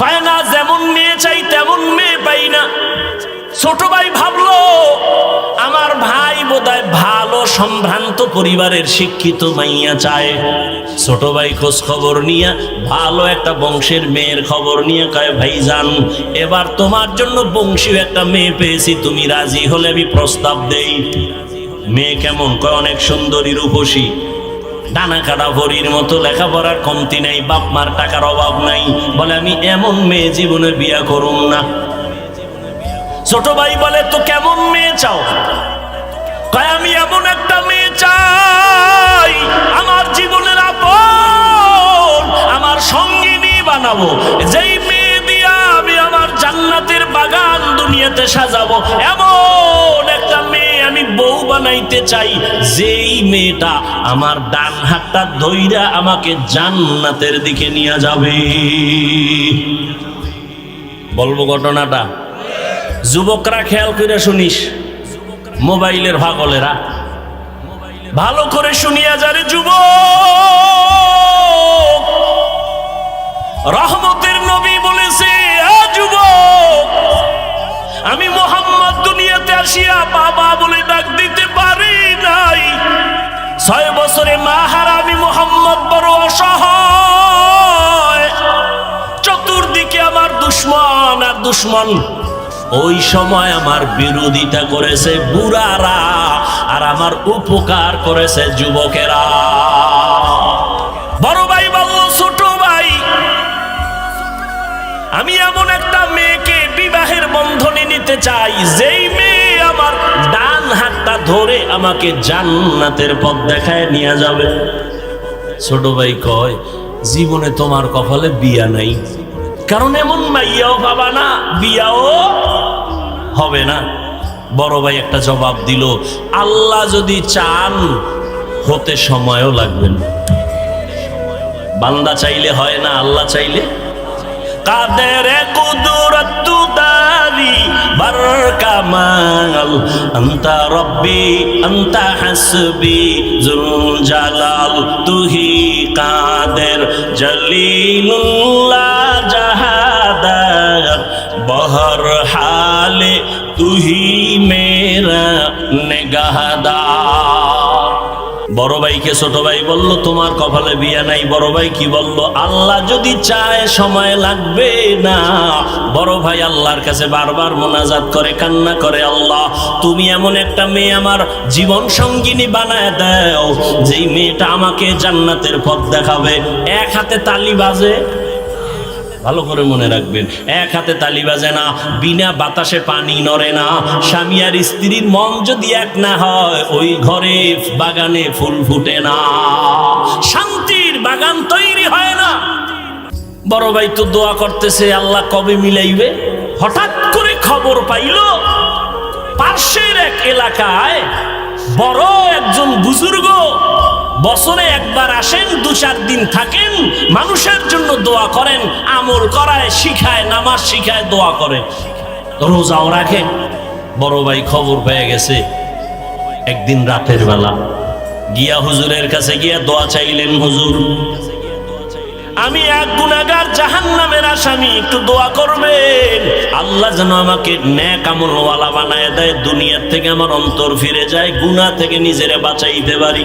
কয় না, যেমন মেয়ে চাই তেমন মেয়ে পাই না। ছোট ভাই ভাবলো, আমার ভাই বোধহয় ভালো সম্ভ্রান্ত পরিবারের শিক্ষিত মাইয়া চায়। ছোট ভাই খোঁজ খবর নিয়ে, ভালো একটা বংশের মেয়ের খবর নিয়ে কয়, ভাই যান এবার তোমার জন্য বংশীয় একটা মেয়ে পেয়েছি, তুমি রাজি হলে আমি প্রস্তাব দেই। মেয়ে কেমন, কয়, অনেক সুন্দরী রূপসী। ডানা কাটা ভরির মতো লেখাপড়ার কমতি নাই, বাপ মার টাকার অভাব নাই। বলে, আমি এমন মেয়ে জীবনে বিয়া করুন না। ছোট ভাই বলে, তো কেমন মেয়ে চাও? আমি এমন একটা মেয়ে চাই চাই, যেই মেয়েটা আমার ডান হাতটা ধইরা আমাকে জান্নাতের দিকে নিয়ে যাবে। বলব ঘটনাটা। যুবকরা খেয়াল করে শুনিস, মোবাইলের ভাগলেরা ভালো করে শুনিয়া যারে যুব রহমতের নবী বলেছে আমি মোহাম্মদ দুনিয়াতে আসিয়া আর দুশ্মন। ওই সময় আমার বিরোধিতা করেছে বুড়ারা আর আমার উপকার করেছে যুবকেরা। বড় ভাই বলল ছোট ভাই, আমি এমন একটা মেয়েকে বিবাহের বন্ধনে নিতে চাই, যেই মেয়ে আমার ডান হাতটা ধরে আমাকে জান্নাতের পথ দেখায় নিয়ে যাবে। ছোট ভাই কয়, জীবনে তোমার কপালে বিয়া নাই। কারণ এমন মাইয়াও পাবা না, বিয়াও হবে না। বড় ভাই একটা জবাব দিল, আল্লাহ যদি চান, হতে সময়ও লাগবে না। বান্দা চাইলে হয় না, আল্লাহ চাইলে। কাদের হাসবি জুল জালাল তুহি কাদের জাহাদার বহর হালে তুহি মেরা নেগাহদার বড় ভাইকে ছোট ভাই বলল, তোমার কপালে বিয়া নাই। বড় ভাই কি বলল, আল্লাহ যদি চায় সময় লাগবে না। বড় ভাই আল্লাহর কাছে বারবার মোনাজাত করে, কান্না করে, আল্লাহ, তুমি এমন একটা মেয়ে আমার জীবন সঙ্গিনী বানায় দাও, যেই মেয়েটা আমাকে জান্নাতের পথ দেখাবে। এক হাতে তালি বাজে ভালো করে মনে রাখবেন। এক হাতে তালি বাজে না, বিনা বাতাসে পানি নড়ে না। স্বামী আর স্ত্রীর মন যদি এক না হয়, ওই ঘরে, বাগানে ফুল ফুটে না। শান্তির বাগান তৈরি হয় না। বড় ভাই তো দোয়া করতেছে, আল্লাহ কবে মিলাইবে? হঠাৎ করে খবর পাইল পার্শ্বের এক এলাকায় বড় একজন বুজুর্গ বছরে একবার আসেন, দু চার দিন থাকেন, মানুষের জন্য দোয়া করেন, আমল করায়, শিখায়, নামাজ শিখায়, দোয়া করে রোজাও রাখে বড় ভাই খবর পেয়ে গেছে। একদিন রাতের বেলা গিয়া হুজুরের কাছে গিয়া দোয়া চাইলেন, হুজুর, আমি এক গুণাগার জাহান নামের আসামি, একটু দোয়া করবেন। আল্লাহ যেন আমাকে ন্যাক আমলওয়ালা বানায় দেয়, দুনিয়ার থেকে আমার অন্তর ফিরে যায় গুণা থেকে নিজেরে বাঁচাইতে পারি।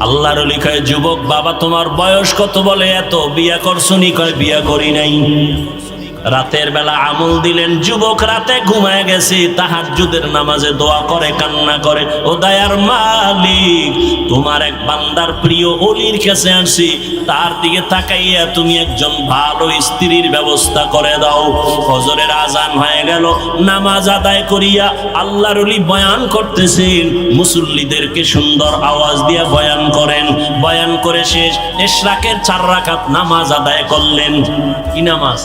আল্লাহর লিখায়, যুবক বাবা, তোমার বয়স কত বলে? এত, বিয়া করছুনি কয়, বিয়া করি নাই। রাতের বেলা আমল দিলেন, যুবক রাতে ঘুমায় গেছে, তাহাজ্জুদের নামাজে দোয়া করে, কান্না করে, ও দয়ার মালিক, তোমার এক বান্দার প্রিয় অলির কাছে আসছি তার দিকে তাকাইয়া তুমি একজন ভালো স্ত্রীর ব্যবস্থা করে দাও। ফজরের আজান হয়ে গেল, নামাজ আদায় করিয়া আল্লাহর অলি বয়ান করতেছেন, মুসল্লিদেরকে সুন্দর আওয়াজ দিয়া বয়ান করেন। বয়ান করে শেষ, এশরাকের চার রাকাত নামাজ আদায় করলেন। কি নামাজ?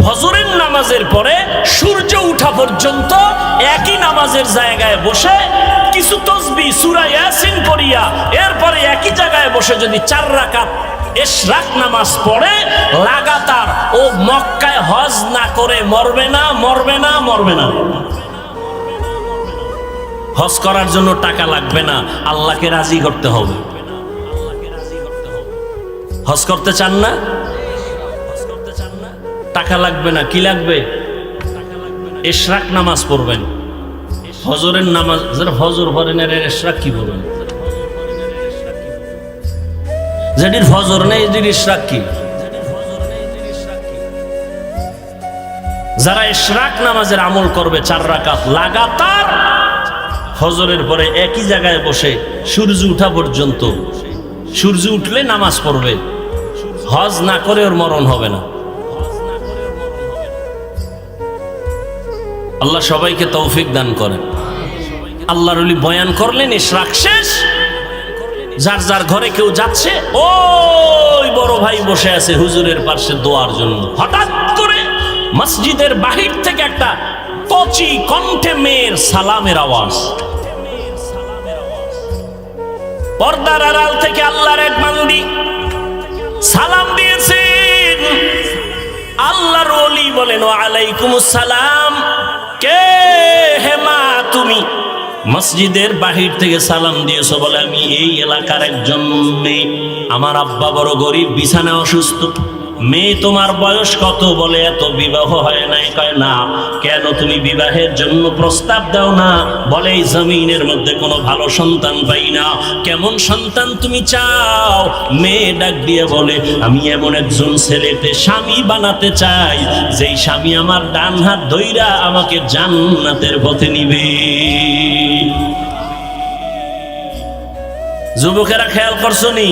ফজরের নামাজের পরে সূর্য উঠা পর্যন্ত একই নামাজের জায়গায় বসে কিছু তসবি, সুরা ইয়াসিন করিয়া এরপরে একই জায়গায় বসে যদি চার রাকাত এশরাক নামাজ পড়ে, লাগাতার ও মক্কায় হজ না করে মরবে না মরবে না মরবে না। হজ করার জন্য টাকা লাগবে না, আল্লাহকে রাজি করতে হবে। হজ করতে চান না? টাকা লাগবে না, কি লাগবে? এশরাক নামাজ পড়বেন। হজরের নামাজ ফজর পড়েন এর এশরাক কি পড়বেন যেটির ফজর নেই যেটির ইশরাক কি? যারা ইশরাক নামাজের আমল করবে চার রাকাত, লাগাতার ফজরের পরে একই জায়গায় বসে সূর্য উঠা পর্যন্ত, সূর্য উঠলে নামাজ পড়বে। হজ না করে ওর মরণ হবে না। আল্লাহ সবাইকে তৌফিক দান করেন। আল্লাহর বয়ান করলেন, ইশরাক শেষ। যার যার ঘরে কেউ যাচ্ছে, ওই বড় ভাই বসে আছে হুজুরের পাশে দোয়ার জন্য। হঠাৎ করে মসজিদের বাহির থেকে একটা কচি কণ্ঠে মেয়ের সালামের আওয়াজ। পর্দার আড়াল থেকে আল্লাহর এক বান্দি সালাম দিয়েছেন। আল্লাহর ওলি বলেন আলাইকুম সালাম। কে হে মা তুমি? মসজিদের বাহির থেকে সালাম দিয়েছ বলে আমি এই এলাকার একজন মেয়ে। আমার আব্বা বড় গরিব বিছানা অসুস্থ। মেয়ে, তোমার বয়স কত বলে এত বিবাহ হয় নাই? কয়, না, কেন তুমি বিবাহের জন্য প্রস্তাব দাও না? বলে এই জমিনের মধ্যে কোনো ভালো সন্তান পাই না। কেমন সন্তান তুমি চাও? মেয়ে ডাক দিয়ে বলে, আমি এমন একজন ছেলেতে স্বামী বানাতে চাই, যেই স্বামী আমার ডান হাত ধইরা আমাকে জান্নাতের পথে নিবে। যুবকেরা খেয়াল করছ নি?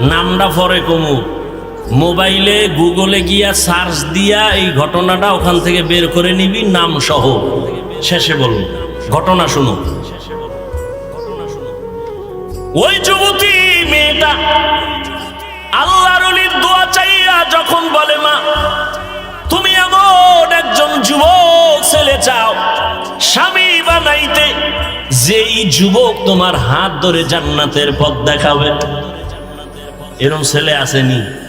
নামটা পরে কমু। মোবাইলে, গুগলে গিয়া সার্চ দিয়া এই ঘটনাটা ওখান থেকে বের করে নিবি নাম সহ শেষে বলব। ঘটনা শুনো। ওই যুবতী মেয়েটা আল্লাহর দোয়া চাইয়া যখন বলে, মা, তুমি এমন একজন যুবক ছেলে চাও, স্বামী বানাইতে, যেই যুবক তোমার হাত ধরে জান্নাতের পথ দেখাবে। এরম ছেলে আসেনি।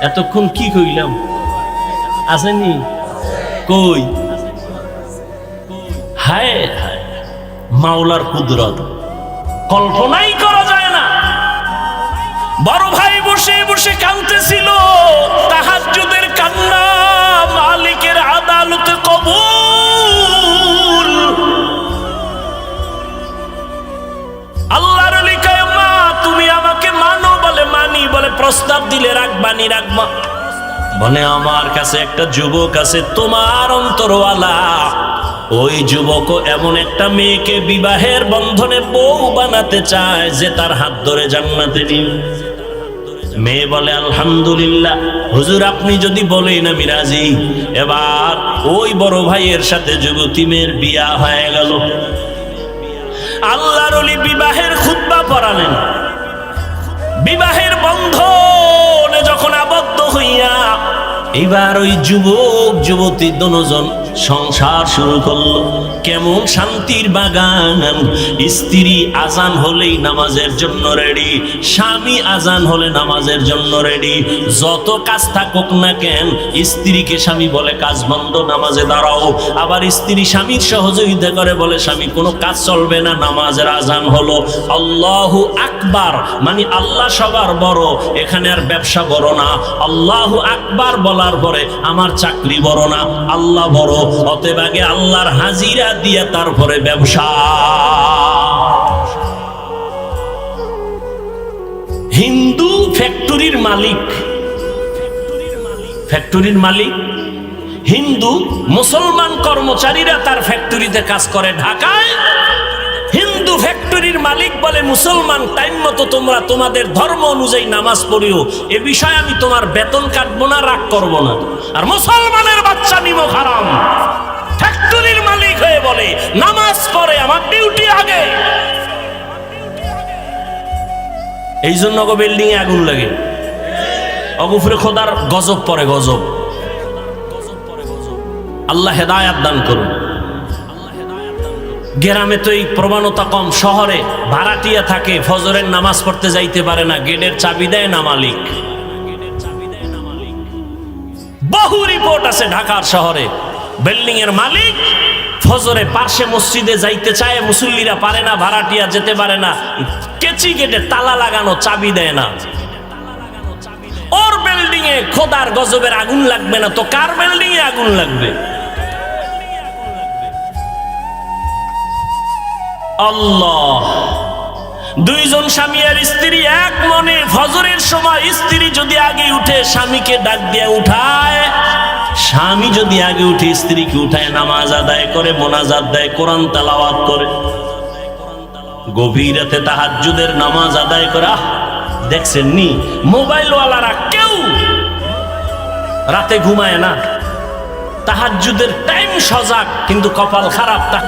এতক্ষণ কি কইলাম? আসেনি? কই? হায় হায়, মাওলার কুদরত। কল্পনাই করা যায় না। বড় ভাই বসে বসে কাঁদতেছিল। তাহাজ্জুদের কান্না মালিকের আদালতে কবুল প্রস্তাব দিলে রাখবানি রাখবা। বলে আমার কাছে একটা যুবক আছে, তোমার অন্তরওয়ালা। ওই যুবক এমন একটা মেয়েকে বিবাহের বন্ধনে বউ বানাতে চায় যে তার হাত ধরে জান্নাতে নিবে মেয়ে বলে, আলহামদুলিল্লাহ, হুজুর, আপনি যদি বলেন আমি রাজি। এবার ওই বড় ভাইয়ের সাথে যুবতী মেয়ের বিয়া হয়ে গেল। আল্লাহর বিবাহের খুতবা পড়ালেন। বিবাহের বন্ধনে যখন আবদ্ধ হইয়া এবার ওই যুবক যুবতী দনোজন সংসার শুরু করল। কেমন শান্তির বাগান। স্ত্রী আজান হলেই নামাজের জন্য রেডি, স্বামী আজান হলে নামাজের জন্য রেডি। যত কাজ থাকুক না কেন, স্ত্রীকে স্বামী বলে কাজ বন্ধ, নামাজে দাঁড়াও। আবার স্ত্রী স্বামীর সহযোগিতা করে বলে, স্বামী, কোনো কাজ চলবে না, নামাজের আজান হলো। আল্লাহু আকবার মানে আল্লাহ সবার বড়, এখানে আর ব্যবসা বড় না। আল্লাহু আকবার বলার পরে, আমার চাকরি বড় না, আল্লাহ বড় অতএব আগে আল্লাহর হাজিরা দিয়ে তারপরে ব্যবসা। হিন্দু ফ্যাক্টরির মালিক। ফ্যাক্টরির মালিক। হিন্দু মুসলমান কর্মচারীরা তার ফ্যাক্টরিতে কাজ করে ঢাকায়। হিন্দু ফ্যাক্টরির মালিক বলে, মুসলমান, টাইম মতো তোমরা তোমাদের ধর্ম অনুযায়ী নামাজ পড়িও। এ বিষয়ে আমি তোমার বেতন কাটবো না, রাগ করব না। আর মুসলমানের বাচ্চা হারাম। ফ্যাক্টরির মালিক হয়ে বলে, নামাজ পড়ে, আমার ডিউটি আগে। এই জন্য গো বিল্ডিং এ আগুন লাগে। অগুফরে খোদার গজব পরে গজব। আল্লাহ হেদায়াত দান করুন। গ্রামে তো এই প্রবণতা কম, শহরে ভাড়াটিয়া থাকে, ফজরের নামাজ পড়তে যাইতে পারে না, গেটের চাবি দেয় না মালিক। বহু রিপোর্ট আছে ঢাকার শহরে। বিল্ডিং এর মালিক ফজরে পার্শ্বে মসজিদে যাইতে চায়, মুসল্লিরা পারে না, ভাড়াটিয়া যেতে পারে না। কেচি গেটে তালা লাগানো, চাবি দেয় না। ওর বিল্ডিং এ খোদার গজবের আগুন লাগবে না তো কার বিল্ডিং এ আগুন লাগবে? দুইজন স্বামী আর স্ত্রী এক মনে ফজরের সময় স্ত্রী যদি আগে উঠে স্বামীকে ডাক দিয়ে উঠায় স্বামী যদি আগে উঠে স্ত্রীকে উঠায়, নামাজ আদায় করে, মোনাজাত দেয়, কোরআন তালাওয়াত করে। গভীর রাতে তাহাজ্জুদের নামাজ আদায় করা দেখছেন নি মোবাইলওয়ালারা কেউ রাতে ঘুমায় না। তাহাজ্জুদের টাইম সজাগ, কিন্তু কপাল খারাপ তা